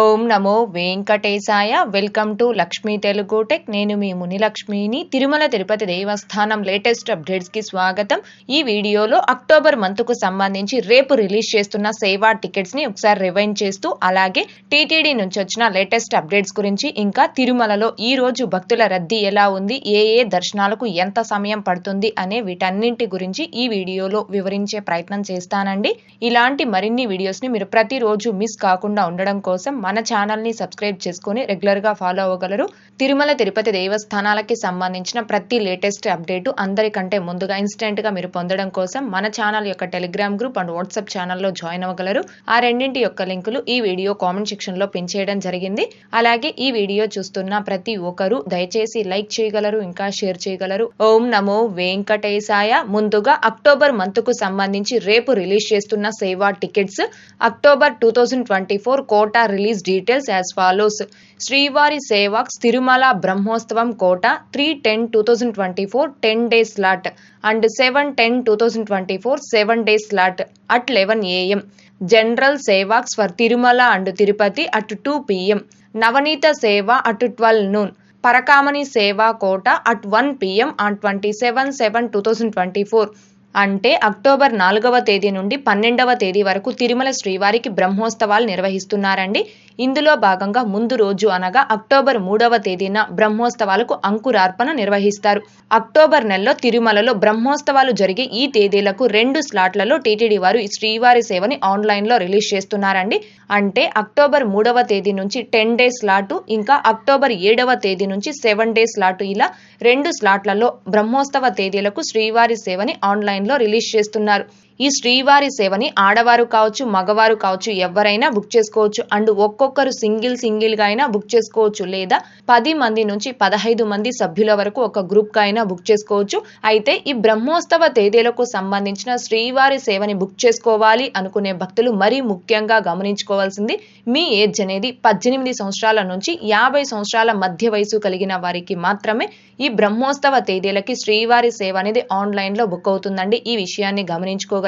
ఓం నమో వెంకటేశాయ. Welcome to Lakshmi Telugu tech. నేను మీ మునిలక్ష్మిని. తిరుమల తిరుపతి దేవస్థానం లేటెస్ట్ అప్డేట్స్కి స్వాగతం. ఈ వీడియోలో అక్టోబర్ మంత్కు సంబంధించి రేపు రిలీజ్ చేస్తున్న సేవా టికెట్స్ని ఒకసారి రివైండ్ చేస్తూ అలాగే టీటీడీ నుంచి వచ్చిన లేటెస్ట్ అప్డేట్స్ గురించి ఇంకా తిరుమలలో ఈ రోజు భక్తుల రద్దీ ఎలా ఉంది? ఏ ఏ దర్శనాలకు ఎంత సమయం పడుతుంది? అనే వీటన్నింటి గురించి ఈ వీడియోలో వివరించే ప్రయత్నం చేస్తానండి. ఇలాంటి మరిన్ని వీడియోస్ని మీరు ప్రతిరోజు మిస్ కాకుండా ఉండడం కోసం మన ఛానల్ని సబ్స్క్రైబ్ చేసుకుని రెగ్యులర్గా ఫాలో అవ్వగలరు. తిరుమల తిరుపతి దేవస్థానాలకి సంబంధించిన ప్రతి లేటెస్ట్ అప్డేటు అందరికంటే ముందుగా ఇన్స్టెంట్గా మీరు పొందడం కోసం మన ఛానల్ యొక్క టెలిగ్రామ్ గ్రూప్ అండ్ వాట్సాప్ ఛానల్లో జాయిన్ అవ్వగలరు. ఆ రెండింటి యొక్క లింకులు ఈ వీడియో కామెంట్ సెక్షన్లో పిన్ చేయడం జరిగింది. అలాగే ఈ వీడియో చూస్తున్న ప్రతి ఒక్కరూ దయచేసి లైక్ చేయగలరు ఇంకా షేర్ చేయగలరు. ఓం నమో వెంకటేశాయ. ముందుగా అక్టోబర్ మంత్కు సంబంధించి రేపు రిలీజ్ చేస్తున్న సేవా tickets. October two thousand twenty four quota release details as follows. Srivari sevaks Tirumala Tirumala Brahmotsavam quota three ten two thousand twenty four ten days slot and seven ten two thousand twenty four seven days slot at eleven AM general sevaks for Tirumala and Tirupati at two PM Navaneetha seva at twelve noon Parakamani seva quota at one PM on twenty seven seven two thousand twenty four అంటే October నాలుగవ తేదీ నుండి పన్నెండవ తేదీ వరకు తిరుమల శ్రీవారికి బ్రహ్మోత్సవాలు నిర్వహిస్తున్నారండి. ఇందులో భాగంగా ముందు రోజు అనగా అక్టోబర్ మూడవ తేదీన బ్రహ్మోత్సవాలకు అంకురార్పణ నిర్వహిస్తారు. అక్టోబర్ నెలలో తిరుమలలో బ్రహ్మోత్సవాలు జరిగే ఈ తేదీలకు రెండు స్లాట్లలో టీటీడీ వారు ఈ శ్రీవారి సేవని ఆన్లైన్లో రిలీజ్ చేస్తున్నారండి. అంటే అక్టోబర్ మూడవ తేదీ నుంచి టెన్ డే స్లాటు ఇంకా అక్టోబర్ ఏడవ తేదీ నుంచి సెవెన్ డే స్లాటు ఇలా రెండు స్లాట్లలో బ్రహ్మోత్సవ తేదీలకు శ్రీవారి సేవని ఆన్లైన్లో రిలీజ్ చేస్తున్నారు. ఈ శ్రీవారి సేవని ఆడవారు కావచ్చు మగవారు కావచ్చు ఎవరైనా బుక్ చేసుకోవచ్చు. అండ్ ఒక్కొక్కరు సింగిల్ సింగిల్గా అయినా బుక్ చేసుకోవచ్చు. లేదా పది మంది నుంచి పదహైదు మంది సభ్యుల వరకు ఒక గ్రూప్గా అయినా బుక్ చేసుకోవచ్చు. అయితే ఈ బ్రహ్మోత్సవ తేదీలకు సంబంధించిన శ్రీవారి సేవని బుక్ చేసుకోవాలి అనుకునే భక్తులు మరీ ముఖ్యంగా గమనించుకోవాల్సింది మీ ఏజ్ అనేది పద్దెనిమిది సంవత్సరాల నుంచి యాభై సంవత్సరాల మధ్య వయసు కలిగిన వారికి మాత్రమే ఈ బ్రహ్మోత్సవ తేదీలకి శ్రీవారి సేవ అనేది ఆన్లైన్లో బుక్ అవుతుందండి. ఈ విషయాన్ని గమనించుకోగలరు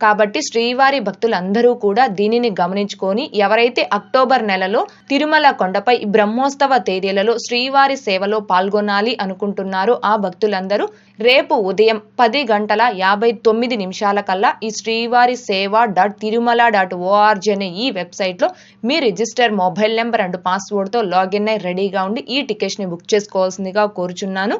కాబట్టి శ్రీవారి భక్తులందరూ కూడా దీనిని గమనించుకొని ఎవరైతే అక్టోబర్ నెలలో తిరుమల కొండపై బ్రహ్మోత్సవ తేదీలలో శ్రీవారి సేవలో పాల్గొనాలి అనుకుంటున్నారో ఆ భక్తులందరూ రేపు ఉదయం పది గంటల యాభై తొమ్మిది నిమిషాల కల్లా ఈ శ్రీవారి సేవ డాట్ తిరుమల డాట్ ఓఆర్జీ అనే ఈ వెబ్సైట్లో మీ రిజిస్టర్ మొబైల్ నెంబర్ అండ్ పాస్వర్డ్తో లాగిన్ అయి రెడీగా ఉండి ఈ టికెట్స్ని బుక్ చేసుకోవాల్సిందిగా కోరుచున్నాను.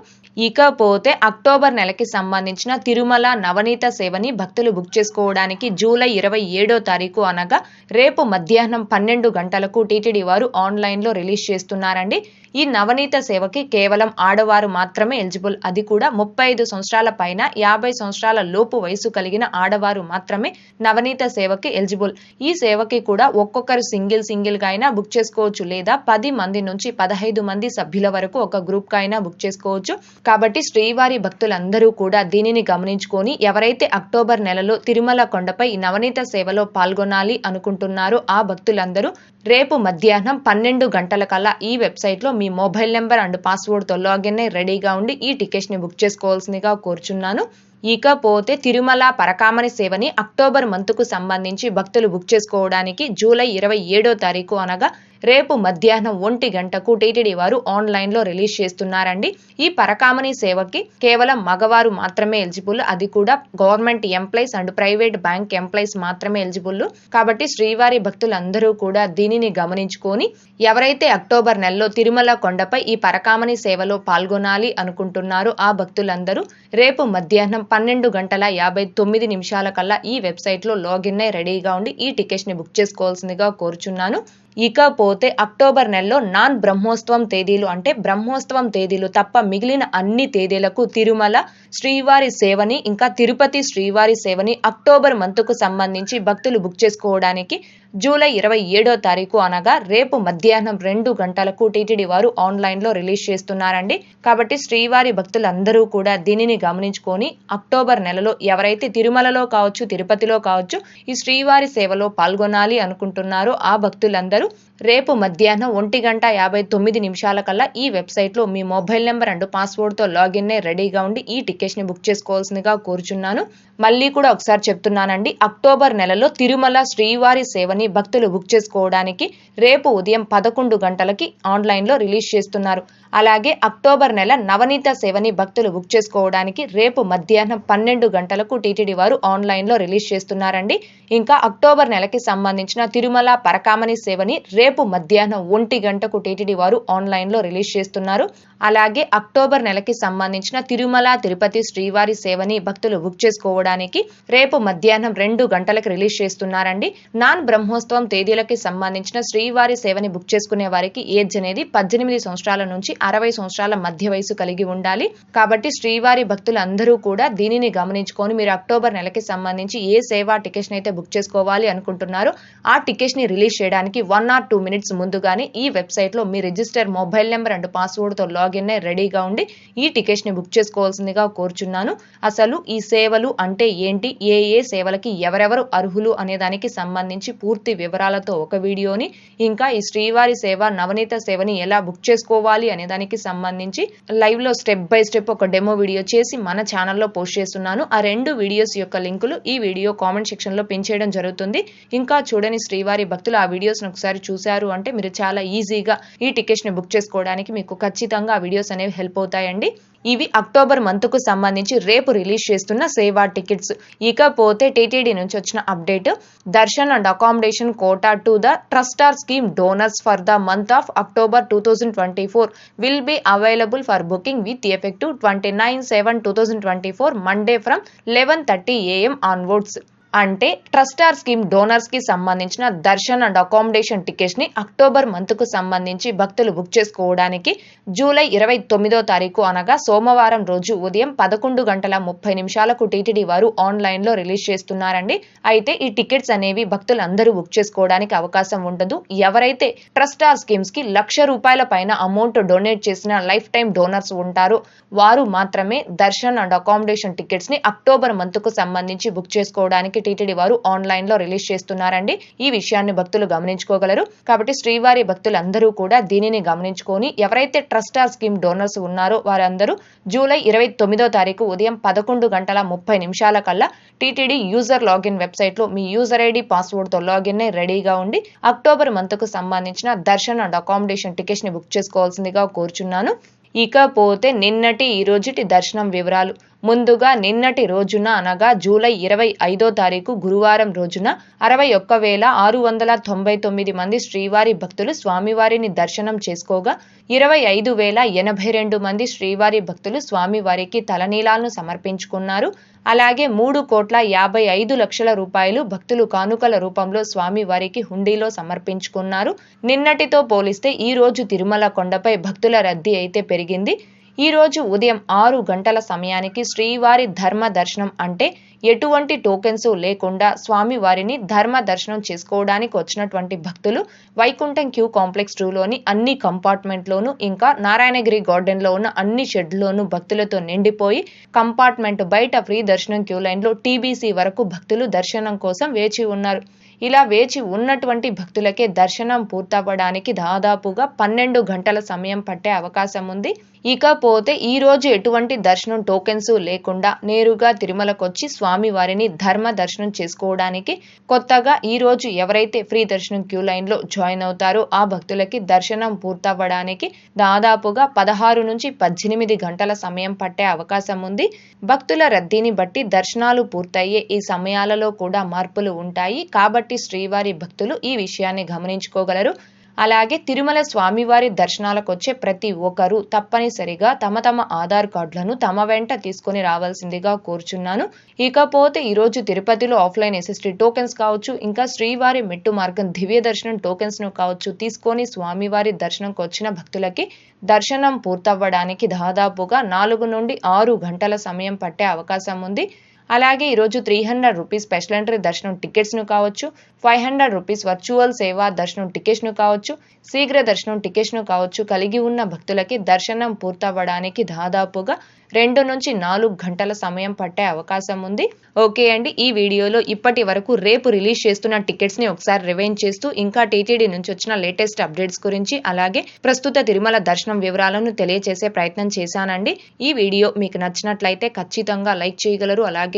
ఇకపోతే అక్టోబర్ నెలకి సంబంధించిన తిరుమల నవనీత సేవని భక్తులు బుక్ చేసుకోవడానికి జూలై ఇరవై ఏడో తారీఖు అనగా రేపు మధ్యాహ్నం పన్నెండు గంటలకు టీటీడీ వారు ఆన్లైన్లో రిలీజ్ చేస్తున్నారండి. ఈ నవనీత సేవకి కేవలం ఆడవారు మాత్రమే ఎలిజిబుల్. అది కూడా ముప్పై ఐదు సంవత్సరాల పైన యాభై సంవత్సరాల లోపు వయసు కలిగిన ఆడవారు మాత్రమే నవనీత సేవకి ఎలిజిబుల్. ఈ సేవకి కూడా ఒక్కొక్కరు సింగిల్ సింగిల్గా అయినా బుక్ చేసుకోవచ్చు లేదా పది మంది నుంచి పదహైదు మంది సభ్యుల వరకు ఒక గ్రూప్గా అయినా బుక్ చేసుకోవచ్చు. కాబట్టి శ్రీవారి భక్తులందరూ కూడా దీనిని గమనించుకొని ఎవరైతే అక్టోబర్ నెలలో తిరుమల కొండపై నవనీత సేవలో పాల్గొనాలి అనుకుంటున్నారో ఆ భక్తులందరూ రేపు మధ్యాహ్నం పన్నెండు గంటల కల్లా ఈ వెబ్సైట్లో మీ మొబైల్ నెంబర్ అండ్ పాస్వర్డ్తో లాగిన్ అయి రెడీగా ఉండి ఈ టికెట్స్ని బుక్ చేసుకోవాల్సిందిగా కోరుచున్నాను. ఇకపోతే తిరుమల పరకామణి సేవని అక్టోబర్ మంత్కు సంబంధించి భక్తులు బుక్ చేసుకోవడానికి జూలై ఇరవై ఏడో తారీఖు అనగా రేపు మధ్యాహ్నం ఒంటి గంటకు టీటీడీ వారు ఆన్లైన్లో రిలీజ్ చేస్తున్నారండి. ఈ పరకామణి సేవకి కేవలం మగవారు మాత్రమే ఎలిజిబుల్ అది కూడా government employees and private bank employees మాత్రమే ఎలిజిబుల్. కాబట్టి శ్రీవారి భక్తులందరూ కూడా దీనిని గమనించుకొని ఎవరైతే అక్టోబర్ నెలలో తిరుమల కొండపై ఈ పరకామణి సేవలో పాల్గొనాలి అనుకుంటున్నారో ఆ భక్తులందరూ రేపు మధ్యాహ్నం పన్నెండు గంటల యాభై తొమ్మిది నిమిషాల కల్లా ఈ వెబ్సైట్లో లాగిన్ అయి రెడీగా ఉండి ఈ టికెట్స్ని బుక్ చేసుకోవాల్సిందిగా కోరుచున్నాను. ఇకపోతే అక్టోబర్ నెలలో నాన్ బ్రహ్మోత్సవం తేదీలు అంటే బ్రహ్మోత్సవం తేదీలు తప్ప మిగిలిన అన్ని తేదీలకు తిరుమల శ్రీవారి సేవని ఇంకా తిరుపతి శ్రీవారి సేవని అక్టోబర్ మంత్కు సంబంధించి భక్తులు బుక్ చేసుకోవడానికి జూలై ఇరవై ఏడో తారీఖు అనగా రేపు మధ్యాహ్నం రెండు గంటలకు టీటీడీ వారు ఆన్లైన్లో రిలీజ్ చేస్తున్నారండి. కాబట్టి శ్రీవారి భక్తులందరూ కూడా దీనిని గమనించుకొని అక్టోబర్ నెలలో ఎవరైతే తిరుమలలో కావచ్చు తిరుపతిలో కావచ్చు ఈ శ్రీవారి సేవలో పాల్గొనాలి అనుకుంటున్నారో ఆ భక్తులందరూ రేపు మధ్యాహ్నం ఒంటి గంట యాభై తొమ్మిది నిమిషాల కల్లా ఈ వెబ్సైట్లో మీ మొబైల్ నెంబర్ అండ్ పాస్వర్డ్తో లాగిన్ రెడీగా ఉండి ఈ టికెట్స్ని బుక్ చేసుకోవాల్సిందిగా కోరుచున్నాను. మళ్ళీ కూడా ఒకసారి చెప్తున్నానండి అక్టోబర్ నెలలో తిరుమల శ్రీవారి సేవని భక్తులు బుక్ చేసుకోవడానికి రేపు ఉదయం పదకొండు గంటలకి ఆన్లైన్లో రిలీజ్ చేస్తున్నారు. అలాగే అక్టోబర్ నెల నవనీత సేవని భక్తులు బుక్ చేసుకోవడానికి రేపు మధ్యాహ్నం పన్నెండు గంటలకు టీటీడీ వారు ఆన్లైన్లో రిలీజ్ చేస్తున్నారండి. ఇంకా అక్టోబర్ నెలకి సంబంధించిన తిరుమల పరకామణి సేవని రేపు మధ్యాహ్నం ఒంటి గంటకు టీటీడీ వారు ఆన్లైన్లో రిలీజ్ చేస్తున్నారు. అలాగే అక్టోబర్ నెలకి సంబంధించిన తిరుమల తిరుపతి శ్రీవారి సేవని భక్తులు బుక్ చేసుకోవడానికి రేపు మధ్యాహ్నం రెండు గంటలకు రిలీజ్ చేస్తున్నారండి. నాన్ బ్రహ్మోత్సవం తేదీలకి సంబంధించిన శ్రీవారి సేవని బుక్ చేసుకునే వారికి ఏజ్ అనేది పద్దెనిమిది సంవత్సరాల నుంచి అరవై సంవత్సరాల మధ్య వయసు కలిగి ఉండాలి. కాబట్టి శ్రీవారి భక్తులు అందరూ కూడా దీనిని గమనించుకొని మీరు అక్టోబర్ నెలకి సంబంధించి ఏ సేవా టికెట్స్ అయితే బుక్ చేసుకోవాలి అనుకుంటున్నారో ఆ టికెట్స్ని రిలీజ్ చేయడానికి వన్ ఆర్ టూ మినిట్స్ ముందుగానే ఈ వెబ్సైట్లో మీ రిజిస్టర్ మొబైల్ నెంబర్ అండ్ పాస్వర్డ్తో లాగిన్ రెడీగా ఉండి ఈ టికెట్స్ని బుక్ చేసుకోవాల్సిందిగా కోరుచున్నాను. అసలు ఈ సేవలు అంటే ఏంటి? ఏ ఏ సేవలకి ఎవరెవరు అర్హులు అనే దానికి సంబంధించి పూర్తి వివరాలతో ఒక వీడియోని ఇంకా ఈ శ్రీవారి సేవ నవనీత సేవని ఎలా బుక్ చేసుకోవాలి అనే దానికి సంబంధించి లైవ్లో స్టెప్ బై స్టెప్ ఒక డెమో వీడియో చేసి మన ఛానల్లో పోస్ట్ చేస్తున్నాను. ఆ రెండు వీడియోస్ యొక్క లింకులు ఈ వీడియో కామెంట్ సెక్షన్లో పిన్ చేయడం జరుగుతుంది. ఇంకా చూడని శ్రీవారి భక్తులు ఆ వీడియోస్ని ఒకసారి చూశారు అంటే మీరు చాలా ఈజీగా ఈ టికెట్స్ని బుక్ చేసుకోవడానికి మీకు ఖచ్చితంగా ఆ వీడియోస్ అనేవి హెల్ప్ అవుతాయండి. ఇవి అక్టోబర్ మంత్కు సంబంధించి రేపు రిలీజ్ చేస్తున్న సేవా టికెట్స్. ఇకపోతే టీటీడీ నుంచి వచ్చిన update. Darshan and accommodation quota to the Trustar scheme donors for the month of October two thousand twenty four will be available for booking with effective twenty nine seven two thousand twenty four Monday from eleven thirty AM onwards. అంటే ట్రస్టార్ scheme డోనర్స్కి సంబంధించిన darshan and accommodation టికెట్స్ని October మంత్కు సంబంధించి భక్తులు book చేసుకోవడానికి July ఇరవై తొమ్మిదో తారీఖు అనగా సోమవారం రోజు ఉదయం పదకొండు గంటల ముప్పై నిమిషాలకు టీటీడీ వారు ఆన్లైన్లో రిలీజ్ చేస్తున్నారండి. అయితే ఈ టికెట్స్ అనేవి భక్తులు అందరూ బుక్ చేసుకోవడానికి అవకాశం ఉండదు. ఎవరైతే ట్రస్టార్ స్కీమ్స్కి లక్ష రూపాయల పైన అమౌంట్ డొనేట్ చేసిన లైఫ్ టైం డోనర్స్ ఉంటారో వారు మాత్రమే దర్శన్ అండ్ అకామిడేషన్ టికెట్స్ని అక్టోబర్ మంత్కు సంబంధించి బుక్ చేసుకోవడానికి టీటీడీ వారు ఆన్లైన్లో రిలీజ్ చేస్తున్నారండి. ఈ విషయాన్ని భక్తులు గమనించుకోగలరు. కాబట్టి శ్రీవారి భక్తులందరూ కూడా దీనిని గమనించుకొని ఎవరైతే ట్రస్టార్ స్కీమ్ డోనర్స్ ఉన్నారో వారందరూ జూలై ఇరవై తొమ్మిదో తారీఖు ఉదయం పదకొండు గంటల ముప్పై నిమిషాల కల్లా టీటీడీ యూజర్ లాగిన్ వెబ్సైట్లో మీ యూజర్ ఐడి పాస్వర్డ్తో లాగిన్ రెడీగా ఉండి అక్టోబర్ మంత్కు సంబంధించిన దర్శన్ అండ్ అకామిడేషన్ టికెట్స్ని బుక్ చేసుకోవాల్సిందిగా కోరుచున్నాను. ఇకపోతే నిన్నటి ఈ రోజుటి దర్శనం వివరాలు. ముందుగా నిన్నటి రోజున అనగా జూలై ఇరవై ఐదో తారీఖు గురువారం రోజున అరవై ఒక్క వేల ఆరు వందల తొంభై తొమ్మిది మంది శ్రీవారి భక్తులు స్వామివారిని దర్శనం చేసుకోగా ఇరవై ఐదు వేల ఎనభై రెండు మంది శ్రీవారి భక్తులు స్వామివారికి తలనీలాలను సమర్పించుకున్నారు. అలాగే మూడు కోట్ల యాభై ఐదు లక్షల రూపాయలు భక్తులు కానుకల రూపంలో స్వామివారికి హుండీలో సమర్పించుకున్నారు. నిన్నటితో పోలిస్తే ఈ రోజు తిరుమల కొండపై భక్తుల రద్దీ అయితే పెరిగింది. ఈరోజు ఉదయం ఆరు గంటల సమయానికి శ్రీవారి ధర్మ దర్శనం అంటే ఎటువంటి టోకెన్స్ లేకుండా స్వామివారిని ధర్మ దర్శనం చేసుకోవడానికి వచ్చినటువంటి భక్తులు వైకుంఠం క్యూ కాంప్లెక్స్ టూలోని అన్ని కంపార్ట్మెంట్లోనూ ఇంకా నారాయణగిరి గార్డెన్లో ఉన్న అన్ని షెడ్లోనూ భక్తులతో నిండిపోయి కంపార్ట్మెంట్ బయట ఫ్రీ దర్శనం క్యూ లైన్లో టీబీసీ వరకు భక్తులు దర్శనం కోసం వేచి ఉన్నారు. ఇలా వేచి ఉన్నటువంటి భక్తులకే దర్శనం పూర్తవ్వడానికి దాదాపుగా పన్నెండు గంటల సమయం పట్టే అవకాశం ఉంది. ఇకపోతే ఈ రోజు ఎటువంటి దర్శనం టోకెన్స్ లేకుండా నేరుగా తిరుమలకొచ్చి స్వామి వారిని ధర్మ దర్శనం చేసుకోవడానికి కొత్తగా ఈ రోజు ఎవరైతే ఫ్రీ దర్శనం క్యూ లైన్లో జాయిన్ అవుతారో ఆ భక్తులకి దర్శనం పూర్తవ్వడానికి దాదాపుగా పదహారు నుంచి పద్దెనిమిది గంటల సమయం పట్టే అవకాశం ఉంది. భక్తుల రద్దీని బట్టి దర్శనాలు పూర్తయ్యే ఈ సమయాలలో కూడా మార్పులు ఉంటాయి. కాబట్టి శ్రీవారి భక్తులు ఈ విషయాన్ని గమనించుకోగలరు. అలాగే తిరుమల స్వామివారి దర్శనాలకు వచ్చే ప్రతి ఒక్కరూ తప్పనిసరిగా తమ తమ ఆధార్ కార్డులను తమ వెంట తీసుకొని రావాల్సిందిగా కోరుచున్నాను. ఇకపోతే ఈరోజు తిరుపతిలో ఆఫ్లైన్ ఎస్ఎస్టీ టోకెన్స్ కావచ్చు ఇంకా శ్రీవారి మెట్టు మార్గం దివ్య దర్శనం టోకెన్స్ను కావచ్చు తీసుకొని స్వామివారి దర్శనంకి వచ్చిన భక్తులకి దర్శనం పూర్తవ్వడానికి దాదాపుగా నాలుగు నుండి ఆరు గంటల సమయం పట్టే అవకాశం ఉంది. అలాగే ఈరోజు three hundred rupees special entry దర్శనం టికెట్స్ను కావచ్చు ఫైవ్ హండ్రెడ్ రూపీస్ వర్చువల్ సేవా దర్శనం టికెట్స్ను కావచ్చు శీఘ్ర దర్శనం టికెట్స్ను కావచ్చు కలిగి ఉన్న భక్తులకి దర్శనం పూర్తవ్వడానికి దాదాపుగా రెండు నుంచి నాలుగు గంటల సమయం పట్టే అవకాశం ఉంది. ఓకే అండి ఈ వీడియోలో ఇప్పటి వరకు రేపు రిలీజ్ చేస్తున్న టికెట్స్ని ఒకసారి రివైండ్ చేస్తూ ఇంకా టీటీడీ నుంచి వచ్చిన లేటెస్ట్ అప్డేట్స్ గురించి అలాగే ప్రస్తుత తిరుమల దర్శనం వివరాలను తెలియజేసే ప్రయత్నం చేశానండి. ఈ వీడియో మీకు నచ్చినట్లయితే ఖచ్చితంగా లైక్ చేయగలరు అలాగే